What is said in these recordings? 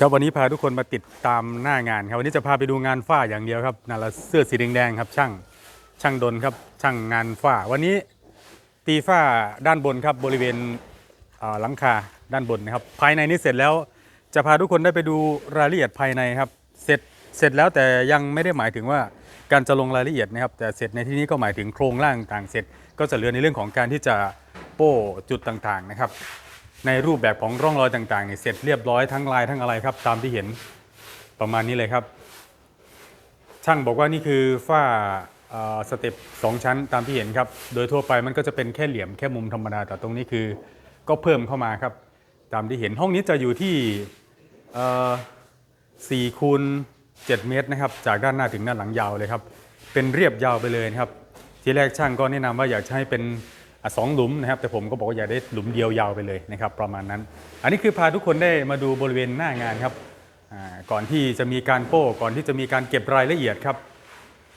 ครับวันนี้พาทุกคนมาติดตามหน้างานครับวันนี้จะพาไปดูงานฝ้าอย่างเดียวครับนั่นละเสื้อสีแดงๆครับช่างช่างดนครับช่างงานฝ้า วันนี้ตีฝ้าด้านบนครับบริเวณหลังคาด้านบนนะครับภายในนี้เสร็จแล้วจะพาทุกคนได้ไปดูรายละเอียดภายในครับเสร็จเสร็จแล้วแต่ยังไม่ได้หมายถึงว่าการจะลงรายละเอียดนะครับ แต่เสร็จในที่นี้ก็หมายถึงโครงร่างต่างเสร็จ ก็จะเหลือในเรื่องของการที่จะโป้จุดต่างๆนะครับ ในรูปแบบของร่องรอยต่างๆเนี่ยเสร็จเรียบร้อยทั้งลายทั้งอะไรครับ ตามที่เห็นประมาณนี้เลยครับ ช่างบอกว่านี่คือฝ้าสเต็ปสองชั้นตามที่เห็นครับ โดยทั่วไปมันก็จะเป็นแค่เหลี่ยมแค่มุมธรรมดา แต่ตรงนี้คือก็เพิ่มเข้ามาครับ ตามที่เห็นห้องนี้จะอยู่ที่เอ่อ4คูณ7เมตรนะครับ จากด้านหน้าถึงด้านหลังยาวเลยครับ เป็นเรียบยาวไปเลยครับ ทีแรกช่างก็แนะนำว่าอยากให้เป็น สองหลุมนะครับ แต่ผมก็บอกว่าอย่าได้หลุมเดียวยาวไปเลยนะครับ ประมาณนั้น อันนี้คือพาทุกคนได้มาดูบริเวณหน้างานครับก่อนที่จะมีการโป้ ก่อนที่จะมีการเก็บรายละเอียดครับ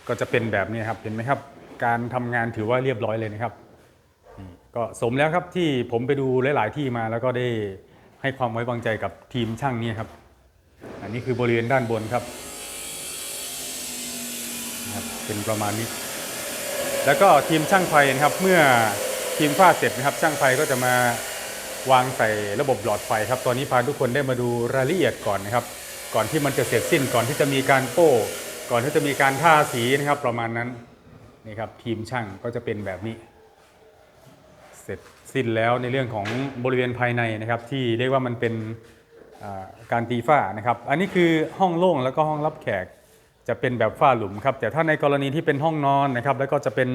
ก็จะเป็นแบบนี้ครับเห็นไหมครับ การทำงานถือว่าเรียบร้อยเลยนะครับก็สมแล้วครับที่ผมไปดูหลาย ๆ ที่มาแล้วก็ได้ให้ความไว้วางใจกับทีมช่างนี้ครับ อันนี้คือบริเวณด้านบนครับครับเป็นประมาณนี้ แล้วก็ทีมช่างไฟนะครับเมื่อ ทีมฝ้าเสร็จนะครับช่างไฟก็จะมาวางใส่ระบบหลอดไฟครับ ตอนนี้พาทุกคนได้มาดูรายละเอียดก่อนนะครับ ก่อนที่มันจะเสร็จสิ้นก่อนที่จะมีการโป้ ก่อนที่จะมีการท่าสีนะครับ ประมาณนั้นนี่ครับทีมช่างก็จะเป็นแบบนี้ เสร็จสิ้นแล้วในเรื่องของบริเวณภายในนะครับ ที่เรียกว่ามันเป็นการตีฝ้านะครับ อันนี้คือห้องโล่งแล้วก็ห้องรับแขก จะเป็นแบบฝ้าหลุมครับแต่ถ้าในกรณีที่เป็นห้องนอนนะครับ แล้วก็จะเป็น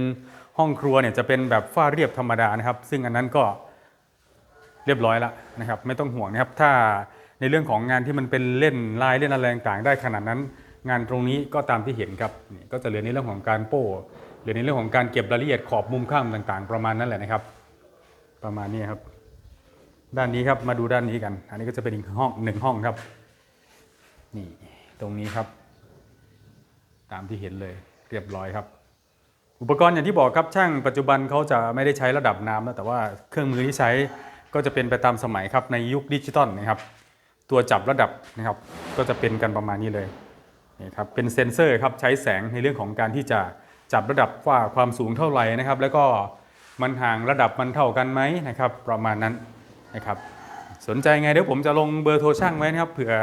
ห้องครัวเนี่ยจะเป็นแบบฝ้าเรียบธรรมดานะครับ ซึ่งอันนั้นก็เรียบร้อยแล้วนะครับ ไม่ต้องห่วงนะครับ ถ้าในเรื่องของงานที่มันเป็นเล่นลายเล่นอะไรต่างๆได้ขนาดนั้น งานตรงนี้ก็ตามที่เห็นครับนี่ก็จะเหลือในเรื่องของการโป้เหลือในเรื่องของการเก็บรายละเอียดขอบมุมข้างต่าง ๆ ประมาณนั้นแหละนะครับ ประมาณนี้ครับ ด้านนี้ครับมาดูด้านนี้กัน อันนี้ก็จะเป็นอีกห้องหนึ่งห้องครับนี่ตรงนี้ครับ ตามที่เห็นเลยเรียบร้อยครับ อุปกรณ์อย่างที่บอกครับช่างปัจจุบันเขาจะไม่ได้ใช้ระดับน้ำแล้วแต่ว่าเครื่องมือที่ใช้ก็จะเป็นไปตามสมัยครับในยุคดิจิตอลนะครับ ตัวจับระดับนะครับก็จะเป็นกันประมาณนี้เลยนี่ครับเป็นเซ็นเซอร์ครับใช้แสงในเรื่องของการที่จะจับระดับว่าความสูงเท่าไหร่นะครับ แล้วก็มันห่างระดับมันเท่ากันไหมนะครับ ประมาณนั้นนะครับ สนใจไงเดี๋ยวผมจะลงเบอร์โทรช่างไว้นะครับเผื่อ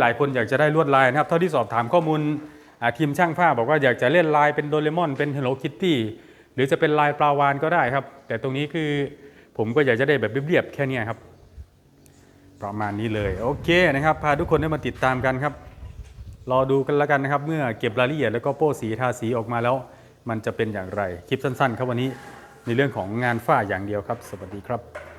หลายๆคนอยากจะได้ลวดลายนะครับ เท่าที่สอบถามข้อมูล ทีมช่างฝ้าบอกว่าอยากจะเล่นลายเป็นโดเรมอนเป็น Hello Kitty หรือจะเป็นลายปลาวานก็ได้ครับ แต่ตรงนี้คือผมก็อยากจะได้แบบเรียบๆแค่นี้ครับ ประมาณนี้เลยโอเคนะครับ พาทุกคนได้มาติดตามกันครับ รอดูกันแล้วกันนะครับ เมื่อเก็บรายละเอียดแล้วก็โป้สีทาสีออกมาแล้ว มันจะเป็นอย่างไรคลิปสั้นๆ ครับวันนี้ในเรื่องของงานฝ้าอย่างเดียวครับ สวัสดีครับ